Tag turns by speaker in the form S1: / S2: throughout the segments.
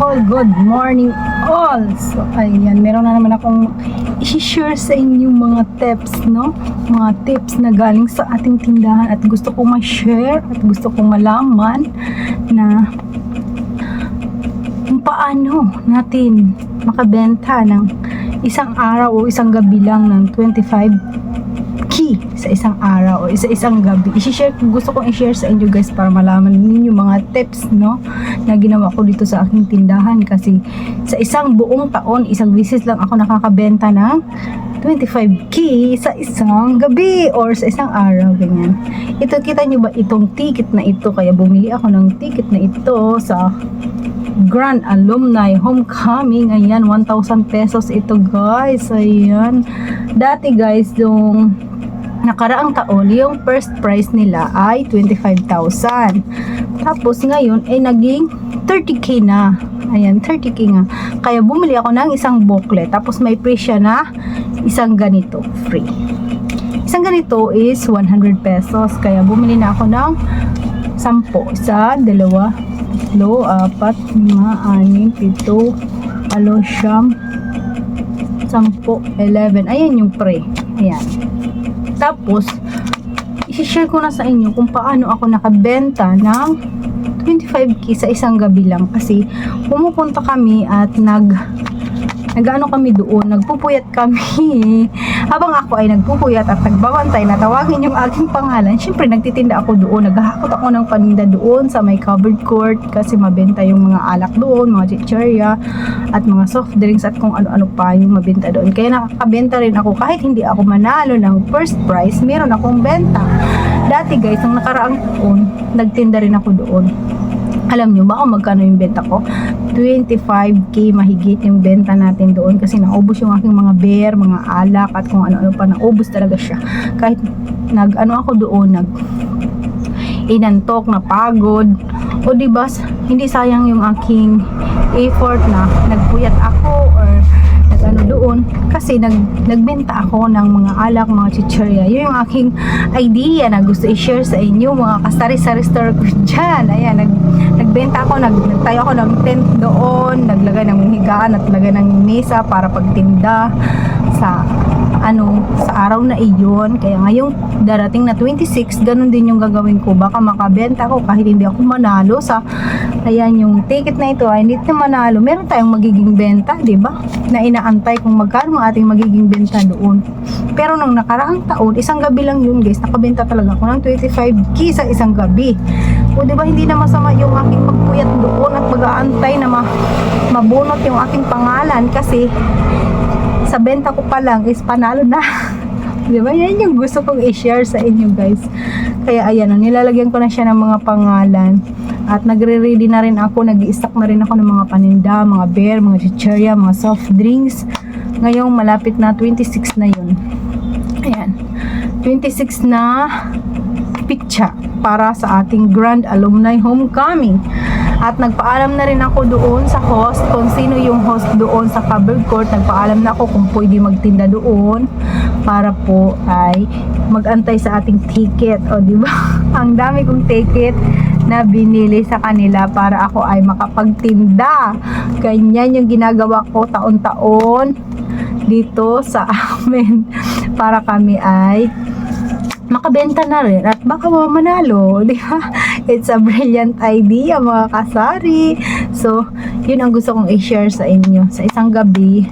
S1: beautiful good morning all. So, ayan, meron na naman akong i-share sa inyo mga tips, no? Mga tips na galing sa ating tindahan at gusto kong ma-share at gusto kong malaman na kung paano natin makabenta ng isang araw o isang gabi lang ng 25 key sa isang araw o isa isang gabi. I-share ko, gusto kong i-share sa inyo guys para malaman ninyo mga tips no na ginawa ko dito sa aking tindahan kasi sa isang buong taon, isang bisis lang ako nakakabenta ng 25 key sa isang gabi or sa isang araw ganyan. Ito kita nyo ba itong ticket na ito kaya bumili ako ng ticket na ito sa Grand Alumni Homecoming. Ayan, 1,000 pesos ito guys. Ayan. Dati guys, yung nakaraang taon, yung first prize nila ay 25,000. Tapos ngayon ay naging 30k na. Ayan, 30k nga. Kaya bumili ako ng isang booklet. Tapos may free siya na isang ganito, free. Isang ganito is 100 pesos. Kaya bumili na ako ng 10. Isa, dalawa, tatlo, apat, lima, anim, pito, alo, siyam, sampo, 11. Ayan yung pre. Ayan. Tapos, isi-share ko na sa inyo kung paano ako nakabenta ng 25k sa isang gabi lang kasi pumupunta kami at nag nagano kami doon, nagpupuyat kami. Habang ako ay nagpupuyat at nagbabantay na tawagin yung aking pangalan, syempre nagtitinda ako doon, naghahakot ako ng paninda doon sa may covered court kasi mabenta yung mga alak doon, mga chicherya at mga soft drinks at kung ano-ano pa yung mabenta doon. Kaya nakakabenta rin ako kahit hindi ako manalo ng first prize, meron akong benta. Dati guys, nung nakaraang taon, nagtinda rin ako doon. Alam nyo ba kung magkano yung benta ko? 25k mahigit yung benta natin doon kasi naubos yung aking mga beer, mga alak at kung ano-ano pa, naubos talaga siya. Kahit nag, ano ako doon, nag inantok, napagod. O di ba hindi sayang yung aking effort na nagpuyat ako or nag-ano doon kasi nag, nagbenta ako ng mga alak, mga chicherya. Yun yung aking idea na gusto i-share sa inyo, mga kasari-sari store ko dyan. Ayan, nag, nagbenta ako, nag, nagtayo ako ng tent doon, naglagay ng higaan at lagay ng mesa para pagtinda sa ano sa araw na iyon. Kaya ngayong darating na 26 ganun din yung gagawin ko. Baka makabenta ako kahit hindi ako manalo sa ayan yung ticket na ito. Ay hindi na manalo. Meron tayong magiging benta di ba? Na inaantay kung magkano ang ating magiging benta doon. Pero nung nakaraang taon isang gabi lang yun guys nakabenta talaga ako ng 25k sa isang gabi o di ba hindi na masama yung aking pagpuyat doon at mag-aantay na ma mabunot yung aking pangalan kasi sa benta ko pa lang is panalo na. Di ba? Yan yung gusto kong i-share sa inyo guys. Kaya ayan, nilalagyan ko na siya ng mga pangalan. At nagre-ready na rin ako, nag stock na rin ako ng mga paninda, mga beer, mga chicherya, mga soft drinks. Ngayong malapit na 26 na yun. Ayan. 26 na pitcha para sa ating Grand Alumni Homecoming. At nagpaalam na rin ako doon sa host, kung sino yung host doon sa covered court. Nagpaalam na ako kung pwede magtinda doon para po ay magantay sa ating ticket. O di ba? Ang dami kong ticket na binili sa kanila para ako ay makapagtinda. Ganyan yung ginagawa ko taon-taon dito sa amin para kami ay makabenta na rin at baka manalo, di ba? It's a brilliant idea mga kasari. So, yun ang gusto kong i-share sa inyo. Sa isang gabi,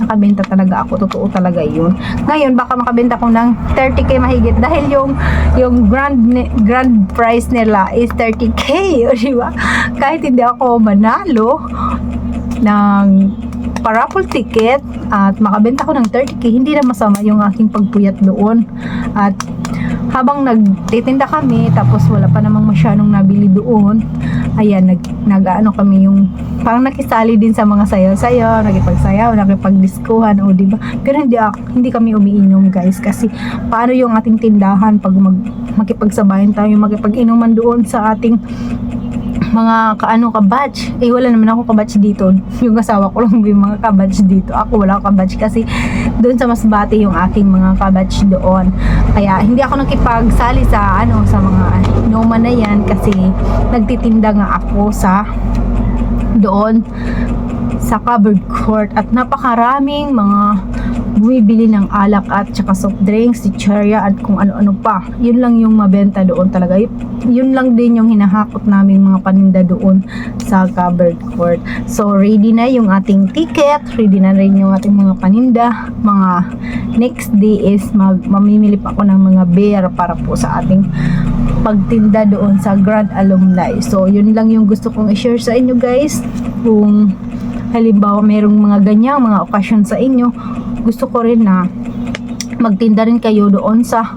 S1: nakabenta talaga ako. Totoo talaga yun. Ngayon, baka makabenta ko ng 30k mahigit dahil yung yung grand grand prize nila is 30k, o di ba? Kahit hindi ako manalo ng paraffle ticket at makabenta ko ng 30k, hindi na masama yung aking pagpuyat doon. At habang nagtitinda kami, tapos wala pa namang masyadong nabili doon, ayan, nag, nag-ano kami yung, parang nakisali din sa mga sayaw-sayaw, nakipagsayaw, nakipagdiskuhan, o diba? Pero hindi, hindi kami umiinom, guys, kasi paano yung ating tindahan pag mag, makipagsabayan tayo, makipag-inuman doon sa ating mga kaano ka-batch. Eh, wala naman ako ka-batch dito. Yung asawa ko lang yung mga ka-batch dito. Ako wala ka-batch kasi doon sa Masbate yung aking mga ka-batch doon. Kaya hindi ako nakipagsali sa ano sa mga inuman na yan kasi nagtitinda nga ako sa doon sa covered court at napakaraming mga bumibili ng alak at saka soft drinks, chicheria at kung ano-ano pa. Yun lang yung mabenta doon talaga. Yun lang din yung hinahakot namin mga paninda doon sa covered court. So ready na yung ating ticket, ready na rin yung ating mga paninda. Mga next day is mag mamimili pa ako ng mga beer para po sa ating pagtinda doon sa Grand Alumni. So, yun lang yung gusto kong i-share sa inyo guys. Kung halimbawa merong mga ganyang mga okasyon sa inyo, gusto ko rin na magtinda rin kayo doon sa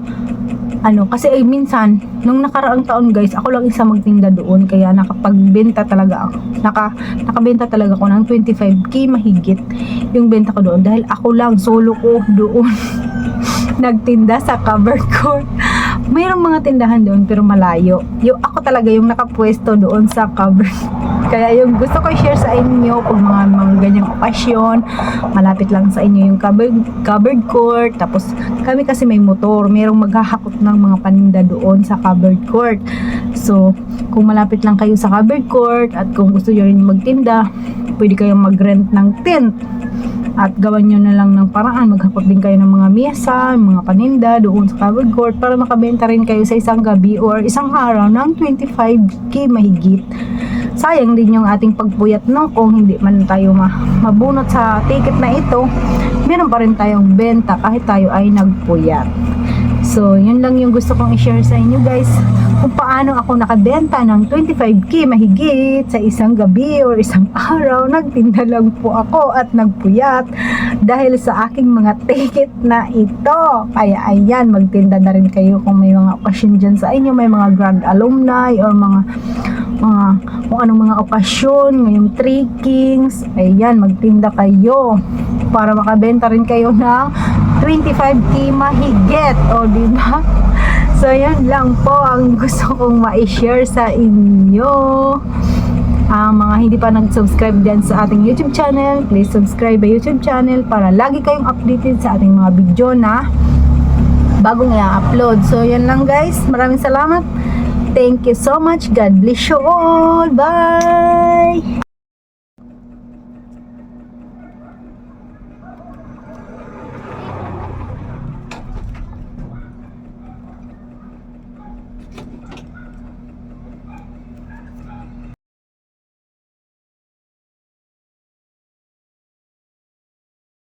S1: ano, kasi ay minsan, nung nakaraang taon guys, ako lang isa magtinda doon, kaya nakapagbenta talaga ako. Naka, nakabenta talaga ako ng 25k mahigit yung benta ko doon dahil ako lang, solo ko doon nagtinda sa cover court. Mayroong mga tindahan doon pero malayo. Yung ako talaga yung nakapwesto doon sa cover. Kaya yung gusto ko i-share sa inyo pag mga mga ganyang okasyon, malapit lang sa inyo yung covered, covered court. Tapos kami kasi may motor, mayroong maghahakot ng mga paninda doon sa covered court. So, kung malapit lang kayo sa covered court at kung gusto nyo rin magtinda, pwede kayong mag-rent ng tent at gawan nyo na lang ng paraan maghakot din kayo ng mga mesa, mga paninda doon sa covered court para makabenta rin kayo sa isang gabi or isang araw ng 25k mahigit. Sayang din yung ating pagpuyat no? Kung hindi man tayo ma mabunot sa ticket na ito meron pa rin tayong benta kahit tayo ay nagpuyat. So yun lang yung gusto kong i-share sa inyo guys kung paano ako nakabenta ng 25k mahigit sa isang gabi or isang araw nagtinda lang po ako at nagpuyat dahil sa aking mga ticket na ito. Kaya ayan magtinda na rin kayo kung may mga okasyon dyan sa inyo may mga grand alumni or mga mga kung anong mga okasyon, ngayong Three Kings, ayan, magtinda kayo para makabenta rin kayo ng 25k mahigit, o di ba? So, yan lang po ang gusto kong ma-share sa inyo. Ang mga hindi pa nag-subscribe dyan sa ating YouTube channel, please subscribe ang YouTube channel para lagi kayong updated sa ating mga video na bagong i-upload. So, yan lang guys. Maraming salamat. Thank you so much. God bless you all. Bye!